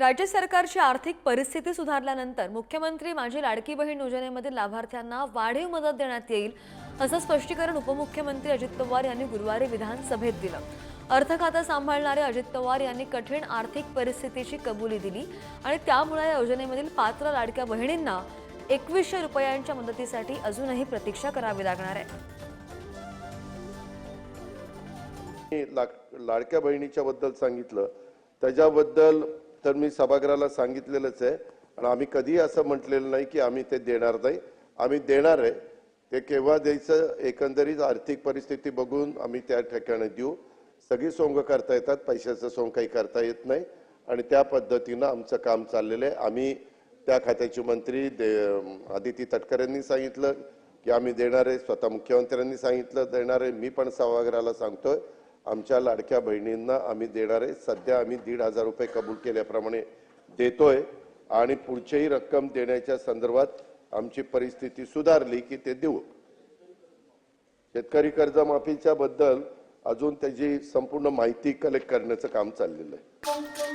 राज्य सरकारची आर्थिक परिस्थिती सुधारल्यानंतर मुख्यमंत्री माझी लाडकी बहीण योजनेमधील लाभार्थ्यांना वाढीव मदत देण्यात येईल असं स्पष्टीकरण उपमुख्यमंत्री अजित पवार यांनी गुरुवारी विधानसभेत दिलं. अर्थ खातं सांभाळणारे अजित पवार यांनी कठीण आर्थिक परिस्थितीची कबुली दिली आणि त्यामुळे या योजनेमधील पात्र लाडक्या बहिणींना एकवीसशे रुपयांच्या मदतीसाठी अजूनही प्रतीक्षा करावी लागणार आहे. लाडक्या बहिणीच्या बद्दल सांगितलं. त्याच्याबद्दल तर मी सभागृहाला सांगितलेलंच आहे. आणि आम्ही कधीही असं म्हटलेलं नाही की आम्ही ते देणार नाही. आम्ही देणार आहे. ते केव्हा द्यायचं एकंदरीत आर्थिक परिस्थिती बघून आम्ही त्या ठिकाणी देऊ. सगळी सोंग करता येतात पैशाचं सोंग काही करता येत नाही. आणि त्या पद्धतीनं आमचं काम चाललेलं आहे. आम्ही त्या खात्याचे मंत्री दे आदिती तटकरेंनी सांगितलं की आम्ही देणार आहे. स्वतः मुख्यमंत्र्यांनी सांगितलं देणार आहे. मी पण सभागृहाला सांगतोय. आमच्या लाडक्या बहिणींना आम्ही देणार आहे. सध्या आम्ही दीड हजार रुपये कबूल केल्याप्रमाणे देतोय आणि पुढचीही रक्कम देण्याच्या संदर्भात आमची परिस्थिती सुधारली की ते देऊ. शेतकरी कर्जमाफीच्या बद्दल अजून त्याची संपूर्ण माहिती कलेक्ट करण्याचं काम चाललेलं आहे.